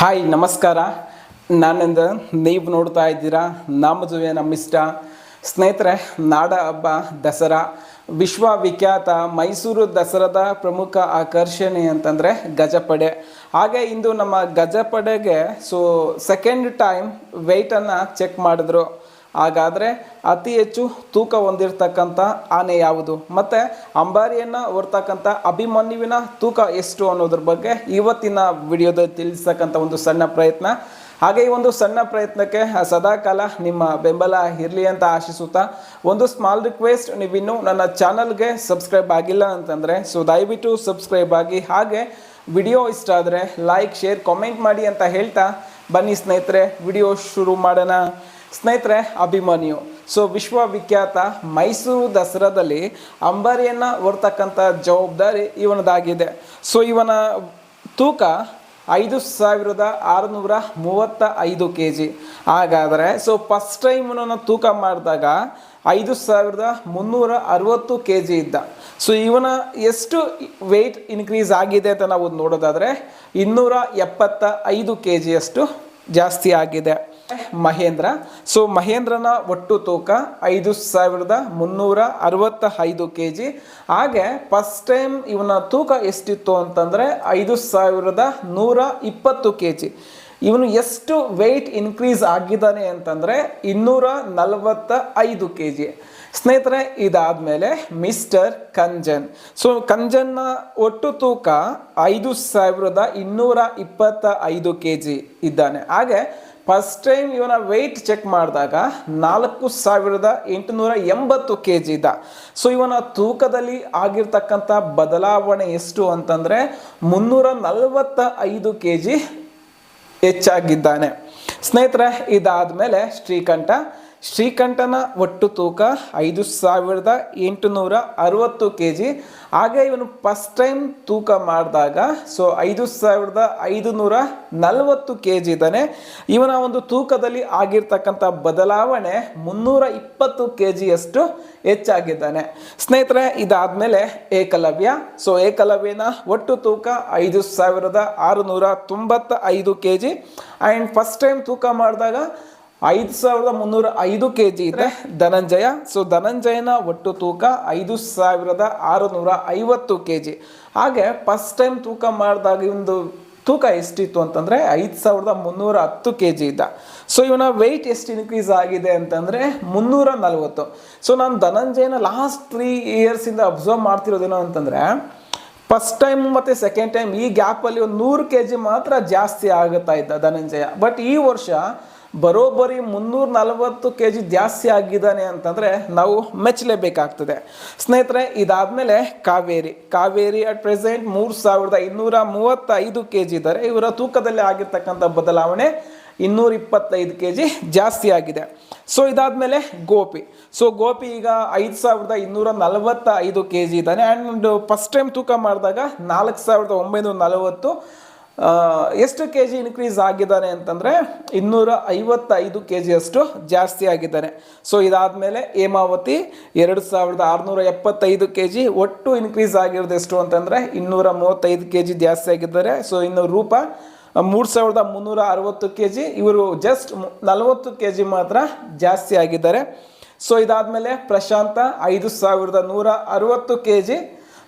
Hi, ನಮಸ್ಕಾರ. ನಾನಿಂದ ನೀವು ನೋಡ್ತಾ ಇದ್ದೀರಾ ನಮ್ಮ ಝುವೆ ನಮ್ಮ ನಮ್ಮಿಷ್ಟ. ಸ್ನೇಹಿತರೆ, ನಾಡ ಹಬ್ಬ, ದಸರಾ. ವಿಶ್ವವಿಖ್ಯಾತ ಮೈಸೂರು ದಸರಾದ ಪ್ರಮುಖ ಆಕರ್ಷಣೆ ಅಂತಂದರೆ ಗಜಪಡೆ. ಹಾಗೆ ಇಂದು ನಮ್ಮ ಗಜಪಡೆಗೆ ಸೊ ಸೆಕೆಂಡ್ ಟೈಮ್ ವೆಯ್ಟನ್ನು ಚೆಕ್ ಮಾಡಿದ್ರು. ಹಾಗಾದರೆ ಅತಿ ಹೆಚ್ಚು ತೂಕ ಹೊಂದಿರತಕ್ಕಂಥ ಆನೆ ಯಾವುದು? ಮತ್ತು ಅಂಬಾರಿಯನ್ನು ಹೊರ್ತಕ್ಕಂಥ ಅಭಿಮನ್ಯುವಿನ ತೂಕ ಎಷ್ಟು ಅನ್ನೋದ್ರ ಬಗ್ಗೆ ಇವತ್ತಿನ ವಿಡಿಯೋದಲ್ಲಿ ತಿಳಿಸ್ತಕ್ಕಂಥ ಒಂದು ಸಣ್ಣ ಪ್ರಯತ್ನ. ಹಾಗೆ ಈ ಒಂದು ಸಣ್ಣ ಪ್ರಯತ್ನಕ್ಕೆ ಸದಾಕಾಲ ನಿಮ್ಮ ಬೆಂಬಲ ಇರಲಿ ಅಂತ ಆಶಿಸುತ್ತಾ, ಒಂದು ಸ್ಮಾಲ್ ರಿಕ್ವೆಸ್ಟ್ ನೀವಿನ್ನೂ ನನ್ನ ಚಾನಲ್ಗೆ ಸಬ್ಸ್ಕ್ರೈಬ್ ಆಗಿಲ್ಲ ಅಂತಂದರೆ ಸೊ ದಯವಿಟ್ಟು ಸಬ್ಸ್ಕ್ರೈಬ್ ಆಗಿ, ಹಾಗೆ ವಿಡಿಯೋ ಇಷ್ಟ ಆದರೆ ಲೈಕ್ ಶೇರ್ ಕಾಮೆಂಟ್ ಮಾಡಿ ಅಂತ ಹೇಳ್ತಾ ಬನ್ನಿ ಸ್ನೇಹಿತರೆ, ವಿಡಿಯೋ ಶುರು ಮಾಡೋಣ. ಸ್ನೇಹಿತರೆ, ಅಭಿಮನ್ಯು. ಸೊ, ವಿಶ್ವವಿಖ್ಯಾತ ಮೈಸೂರು ದಸರಾದಲ್ಲಿ ಅಂಬಾರಿಯನ್ನು ಹೊರ್ತಕ್ಕಂಥ ಜವಾಬ್ದಾರಿ ಇವನದಾಗಿದೆ. ಸೊ, ಇವನ ತೂಕ ಐದು ಸಾವಿರದ ಆರುನೂರ ಮೂವತ್ತ ಐದು ಕೆ ಜಿ ಹಾಗಾದರೆ, ಸೊ ಫಸ್ಟ್ ಟೈಮ್ ನಾನು ತೂಕ ಮಾಡಿದಾಗ ಐದು ಸಾವಿರದ ಮುನ್ನೂರ ಅರವತ್ತು ಕೆ ಜಿ ಇದ್ದ. ಸೊ, ಇವನ ಎಷ್ಟು ವೆಯ್ಟ್ ಇನ್ಕ್ರೀಸ್ ಆಗಿದೆ ಅಂತ ನಾವು ನೋಡೋದಾದರೆ, ಇನ್ನೂರ ಎಪ್ಪತ್ತ ಐದು ಕೆ ಜಿಯಷ್ಟು ಜಾಸ್ತಿ ಆಗಿದೆ. ಮಹೇಂದ್ರ. ಸೊ ಮಹೇಂದ್ರನ ಒಟ್ಟು ತೂಕ ಐದು ಸಾವಿರದ ಮುನ್ನೂರ ಅರವತ್ತ ಐದು ಕೆ ಜಿ ಹಾಗೆ ಫಸ್ಟ್ ಟೈಮ್ ಇವನ ತೂಕ ಎಷ್ಟಿತ್ತು ಅಂತಂದರೆ ಐದು ಸಾವಿರದ ನೂರ ಇಪ್ಪತ್ತು ಕೆ ಜಿ ಇವನು ಎಷ್ಟು ವೆಯ್ಟ್ ಇನ್ಕ್ರೀಸ್ ಆಗಿದ್ದಾನೆ ಅಂತಂದರೆ ಇನ್ನೂರ ನಲವತ್ತ ಐದು ಕೆ ಜಿ ಸ್ನೇಹಿತರೆ, ಇದಾದಮೇಲೆ ಮಿಸ್ಟರ್ ಕಂಜನ್. ಸೊ ಕಂಜನ್ನ ಒಟ್ಟು ತೂಕ ಐದು ಸಾವಿರದ ಇನ್ನೂರ ಇಪ್ಪತ್ತ ಐದು ಕೆ ಜಿ ಇದ್ದಾನೆ. ಹಾಗೆ ಫಸ್ಟ್ ಟೈಮ್ ಇವನ ವೆಯ್ಟ್ ಚೆಕ್ ಮಾಡಿದಾಗ ನಾಲ್ಕು ಸಾವಿರದ ಎಂಟುನೂರ ಎಂಬತ್ತು ಕೆ ಜಿ ಇದ್ದ. ಸೊ ಇವನ ತೂಕದಲ್ಲಿ ಆಗಿರ್ತಕ್ಕಂಥ ಬದಲಾವಣೆ ಎಷ್ಟು ಅಂತಂದರೆ ಮುನ್ನೂರ ನಲವತ್ತ ಐದು ಕೆ ಜಿ ಹೆಚ್ಚಾಗಿದ್ದಾನೆ. ಸ್ನೇಹಿತರೆ ಇದಾದ ಮೇಲೆ ಶ್ರೀಕಂಠ ಶ್ರೀಕಂಠನ ಒಟ್ಟು ತೂಕ ಐದು ಸಾವಿರದ ಎಂಟುನೂರ ಅರವತ್ತು ಕೆ ಜಿ ಹಾಗೆ ಇವನು ಫಸ್ಟ್ ಟೈಮ್ ತೂಕ ಮಾಡಿದಾಗ ಸೊ ಐದು ಸಾವಿರದ ಐದು ನೂರ ನಲವತ್ತು ಕೆ ಜಿ ಇದ್ದಾನೆ ಇವನ ಒಂದು ತೂಕದಲ್ಲಿ ಆಗಿರ್ತಕ್ಕಂಥ ಬದಲಾವಣೆ ಮುನ್ನೂರ ಇಪ್ಪತ್ತು ಕೆ ಜಿಯಷ್ಟು ಹೆಚ್ಚಾಗಿದ್ದಾನೆ. ಸ್ನೇಹಿತರೆ, ಇದಾದಮೇಲೆ ಏಕಲವ್ಯ. ಸೊ ಏಕಲವ್ಯನ ಒಟ್ಟು ತೂಕ ಐದು ಸಾವಿರದ ಆರುನೂರ ತೊಂಬತ್ತ ಐದು K G and first time ತೂಕ ಮಾಡಿದಾಗ ಐದು ಸಾವಿರದ ಮುನ್ನೂರ ಐದು ಕೆ ಜಿ ಇದೆ ಧನಂಜಯ. ಸೊ ಧನಂಜಯನ ಒಟ್ಟು ತೂಕ ಐದು ಸಾವಿರದ ಆರುನೂರ ಐವತ್ತು ಕೆ ಜಿ ಹಾಗೆ ಫಸ್ಟ್ ಟೈಮ್ ತೂಕ ಮಾಡಿದಾಗ ಒಂದು ತೂಕ ಎಷ್ಟಿತ್ತು ಅಂತಂದರೆ ಐದು ಸಾವಿರದ ಮುನ್ನೂರ ಹತ್ತು ಕೆ ಜಿ ಇದ್ದ. ಸೊ ಇವನ ವೆಯ್ಟ್ ಎಷ್ಟು ಇನ್ಕ್ರೀಸ್ ಆಗಿದೆ ಅಂತಂದರೆ ಮುನ್ನೂರ ನಲವತ್ತು. ಸೊ ನಾನು ಧನಂಜಯನ ಲಾಸ್ಟ್ ತ್ರೀ ಇಯರ್ಸಿಂದ ಅಬ್ಸರ್ವ್ ಮಾಡ್ತಿರೋದೇನೋ ಅಂತಂದರೆ ಫಸ್ಟ್ ಟೈಮ್ ಮತ್ತು ಸೆಕೆಂಡ್ ಟೈಮ್ ಈ ಗ್ಯಾಪಲ್ಲಿ ಒಂದು ನೂರು ಕೆ ಜಿ ಮಾತ್ರ ಜಾಸ್ತಿ ಆಗುತ್ತಾ ಇದ್ದ ಧನಂಜಯ. ಬಟ್ ಈ ವರ್ಷ ಬರೋಬ್ಬರಿ ಮುನ್ನೂರ ನಲವತ್ತು ಕೆ ಜಿ ಜಾಸ್ತಿ ಆಗಿದ್ದಾನೆ ಅಂತಂದರೆ ನಾವು ಮೆಚ್ಚಲೇಬೇಕಾಗ್ತದೆ. ಸ್ನೇಹಿತರೆ, ಇದಾದಮೇಲೆ ಕಾವೇರಿ. ಕಾವೇರಿ ಅಟ್ ಪ್ರೆಸೆಂಟ್ ಮೂರು ಸಾವಿರದ ಇನ್ನೂರ ಮೂವತ್ತೈದು ಕೆ ಜಿ ಇದ್ದಾರೆ. ಇವರ ತೂಕದಲ್ಲಿ ಆಗಿರ್ತಕ್ಕಂಥ ಬದಲಾವಣೆ ಇನ್ನೂರ ಇಪ್ಪತ್ತೈದು ಕೆ ಜಿ ಜಾಸ್ತಿ ಆಗಿದೆ. ಸೊ ಇದಾದಮೇಲೆ ಗೋಪಿ. ಸೊ ಗೋಪಿ ಈಗ ಐದು ಸಾವಿರದ ಇನ್ನೂರ ನಲವತ್ತೈದು ಕೆ ಜಿ ಇದ್ದಾನೆ. ಆ್ಯಂಡ್ ಫಸ್ಟ್ ಟೈಮ್ ತೂಕ ಮಾಡಿದಾಗ ನಾಲ್ಕು ಸಾವಿರದ ಒಂಬೈನೂರ ನಲವತ್ತು ಎಷ್ಟು ಕೆ ಜಿ ಇನ್ಕ್ರೀಸ್ ಆಗಿದ್ದಾನೆ ಅಂತಂದರೆ ಇನ್ನೂರ ಐವತ್ತೈದು ಕೆ ಜಿಯಷ್ಟು ಜಾಸ್ತಿ ಆಗಿದ್ದಾನೆ. ಸೊ ಇದಾದಮೇಲೆ ಹೇಮಾವತಿ ಎರಡು ಸಾವಿರದ ಆರುನೂರ ಎಪ್ಪತ್ತೈದು ಕೆ ಜಿ ಒಟ್ಟು ಇನ್ಕ್ರೀಸ್ ಆಗಿರೋದು ಎಷ್ಟು ಅಂತಂದರೆ ಇನ್ನೂರ ಮೂವತ್ತೈದು ಕೆ ಜಿ ಜಾಸ್ತಿ ಆಗಿದ್ದಾರೆ. ಸೊ ಇನ್ನು ರೂಪ ಮೂರು ಸಾವಿರದ ಮುನ್ನೂರ ಅರವತ್ತು ಕೆ ಜಿ ಇವರು ಜಸ್ಟ್ ನಲವತ್ತು ಕೆ ಜಿ ಮಾತ್ರ ಜಾಸ್ತಿ ಆಗಿದ್ದಾರೆ. ಸೊ ಇದಾದಮೇಲೆ ಪ್ರಶಾಂತ ಐದು ಸಾವಿರದ ನೂರ ಅರವತ್ತು K G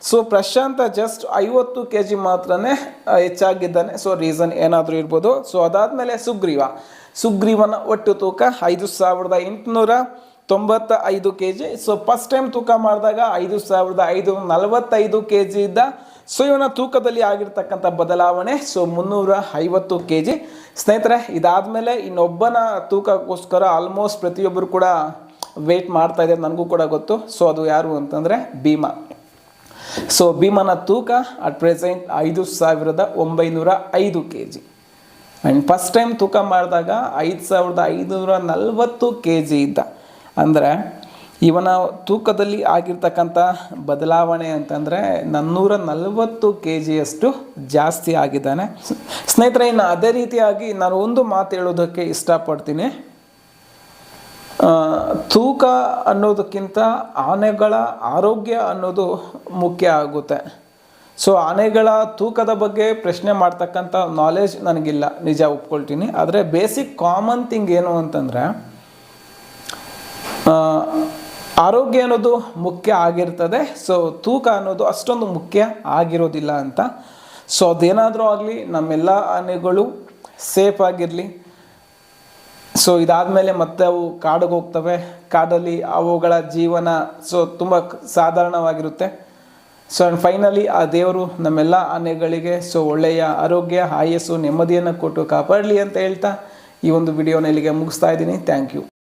so Prashanth just ಐವತ್ತು ಕೆ ಜಿ ಮಾತ್ರನೇ ಹೆಚ್ಚಾಗಿದ್ದಾನೆ. ಸೊ ರೀಸನ್ ಏನಾದರೂ ಇರ್ಬೋದು. ಸೊ ಅದಾದಮೇಲೆ ಸುಗ್ರೀವ. ಸುಗ್ರೀವನ ಒಟ್ಟು ತೂಕ ಐದು ಸಾವಿರದ ಎಂಟುನೂರ ತೊಂಬತ್ತ ಐದು K G so first time ತೂಕ ಮಾಡಿದಾಗ ಐದು ಸಾವಿರದ ಐದು ನಲವತ್ತೈದು ಕೆ ಜಿ ಇದ್ದ. ಸೊ ಇವನ ತೂಕದಲ್ಲಿ ಆಗಿರ್ತಕ್ಕಂಥ ಬದಲಾವಣೆ. ಸೊ ಮುನ್ನೂರ ಐವತ್ತು ಕೆ ಜಿ ಸ್ನೇಹಿತರೆ, ಇದಾದಮೇಲೆ ಇನ್ನೊಬ್ಬನ ತೂಕಕ್ಕೋಸ್ಕರ ಆಲ್ಮೋಸ್ಟ್ ಪ್ರತಿಯೊಬ್ಬರು ಕೂಡ ವೆಯ್ಟ್ ಮಾಡ್ತಾ ಇದ್ದಾರೆ. ನನಗೂ ಕೂಡ ಗೊತ್ತು. ಸೊ ಅದು ಯಾರು ಅಂತಂದರೆ ಭೀಮಾ. ಸೊ ಭೀಮನ ತೂಕ ಅಟ್ ಪ್ರೆಸೆಂಟ್ ಐದು ಸಾವಿರದ ಒಂಬೈನೂರ ಐದು K G and first time ತೂಕ ಮಾಡಿದಾಗ ಐದು ಸಾವಿರದ ಐದುನೂರ ನಲವತ್ತು ಕೆ ಜಿ ಇದ್ದ. ಅಂದರೆ, ಇವನ ತೂಕದಲ್ಲಿ ಆಗಿರ್ತಕ್ಕಂಥ ಬದಲಾವಣೆ ಅಂತಂದರೆ ನಾನ್ನೂರ ನಲವತ್ತು ಕೆ ಜಿಯಷ್ಟು ಜಾಸ್ತಿ ಆಗಿದ್ದಾನೆ. ಸ್ನೇಹಿತರೆ, ಇನ್ನು ಅದೇ ರೀತಿಯಾಗಿ ನಾನು ಒಂದು ಮಾತು ಹೇಳೋದಕ್ಕೆ ಇಷ್ಟಪಡ್ತೀನಿ. ತೂಕ ಅನ್ನೋದಕ್ಕಿಂತ ಆನೆಗಳ ಆರೋಗ್ಯ ಅನ್ನೋದು ಮುಖ್ಯ ಆಗುತ್ತೆ. ಸೊ ಆನೆಗಳ ತೂಕದ ಬಗ್ಗೆ ಪ್ರಶ್ನೆ ಮಾಡ್ತಕ್ಕಂಥ ನಾಲೆಜ್ ನನಗಿಲ್ಲ. ನಿಜ ಒಪ್ಕೊಳ್ತೀನಿ. ಆದರೆ ಬೇಸಿಕ್ ಕಾಮನ್ ಥಿಂಗ್ ಏನು ಅಂತಂದರೆ ಆರೋಗ್ಯ ಅನ್ನೋದು ಮುಖ್ಯ ಆಗಿರ್ತದೆ. ಸೊ ತೂಕ ಅನ್ನೋದು ಅಷ್ಟೊಂದು ಮುಖ್ಯ ಆಗಿರೋದಿಲ್ಲ ಅಂತ. ಸೊ ಅದೇನಾದರೂ ಆಗಲಿ, ನಮ್ಮೆಲ್ಲ ಆನೆಗಳು ಸೇಫ್ ಆಗಿರಲಿ ಸೊ ಇದಾದಮೇಲೆ ಮತ್ತೆ ಅವು ಕಾಡಿಗೆ ಹೋಗ್ತವೆ. ಕಾಡಲ್ಲಿ ಅವುಗಳ ಜೀವನ ಸೊ ತುಂಬ ಸಾಧಾರಣವಾಗಿರುತ್ತೆ. ಸೊ ಆ್ಯಂಡ್ ಫೈನಲಿ ಆ ದೇವರು ನಮ್ಮೆಲ್ಲ ಆನೆಗಳಿಗೆ ಸೊ ಒಳ್ಳೆಯ ಆರೋಗ್ಯ, ಆಯಸ್ಸು, ನೆಮ್ಮದಿಯನ್ನು ಕೊಟ್ಟು ಕಾಪಾಡಲಿ ಅಂತ ಹೇಳ್ತಾ ಈ ಒಂದು ವಿಡಿಯೋನ ಇಲ್ಲಿಗೆ ಮುಗಿಸ್ತಾ ಇದ್ದೀನಿ. Thank you